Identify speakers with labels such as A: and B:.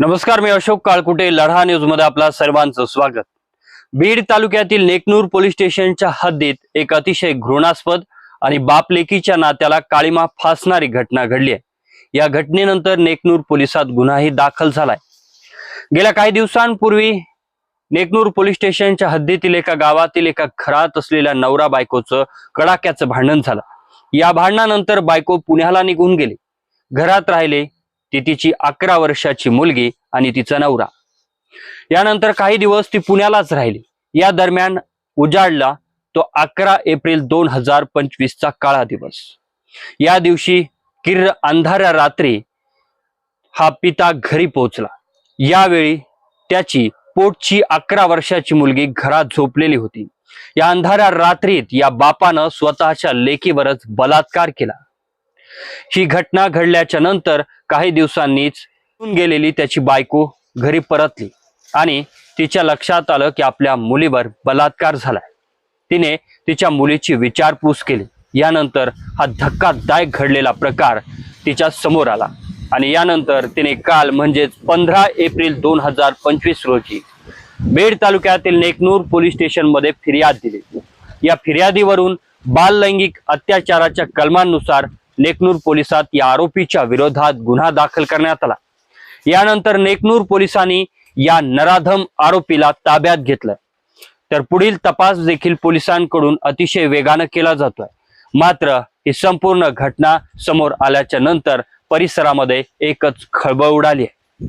A: नमस्कार मी अशोक काळकुटे लढा न्यूजमध्ये आपला सर्वांचं स्वागत. बीड तालुक्यातील नेकनूर पोलीस स्टेशनच्या हद्दीत एक अतिशय घृणास्पद आणि बाप लेकीच्या नात्याला काळीमा फासणारी घटना घडली आहे. या घटनेनंतर नेकनूर पोलिसात गुन्हाही दाखल झालाय. गेल्या काही दिवसांपूर्वी नेकनूर पोलीस स्टेशनच्या हद्दीतील एका गावातील एका घरात असलेल्या नवरा बायकोचं कडाक्याचं भांडण झालं. या भांडणानंतर बायको पुण्याला निघून गेली. घरात राहिले ती तिची अकरा वर्षाची मुलगी आणि तिचा नवरा. यानंतर काही दिवस ती पुण्यालाच राहिली. या दरम्यान उजाडला तो अकरा एप्रिल दोन हजार पंचवीसचा काळा दिवस. या दिवशी किर्र अंधाऱ्या रात्री हा पिता घरी पोहोचला. यावेळी त्याची पोटची अकरा वर्षाची मुलगी घरात झोपलेली होती. या अंधाऱ्या रात्रीत या बापानं स्वतःच्या लेकीवरच बलात्कार केला. ही घटना घडल्याच्या नंतर काही दिवसांनीच गेलेली त्याची बायको घरी परतली आणि तिच्या लक्षात आलं की आपल्या मुलीवर बलात्कार झालाय. तिने तिच्या मुलीची विचारपूस केली. यानंतर हा धक्कादायक घडलेला प्रकार तिच्या समोर आला आणि यानंतर तिने काल म्हणजेच पंधरा एप्रिल दोन हजार पंचवीस रोजी बेड तालुक्यातील नेकनूर पोलीस स्टेशनमध्ये फिर्याद दिली. या फिर्यादीवरून बाललैंगिक अत्याचाराच्या कलमांनुसार नेकनूर पोलिसात या आरोपीच्या विरोधात गुन्हा दाखल करण्यात आला. यानंतर नेकनूर पोलिसांनी या नराधम आरोपीला ताब्यात घेतलं. तर पुढील तपास देखील पोलिसांकडून अतिशय वेगानं केला जातोय. मात्र ही संपूर्ण घटना समोर आल्याच्यानंतर परिसरामध्ये एकच खळबळ उडाली आहे.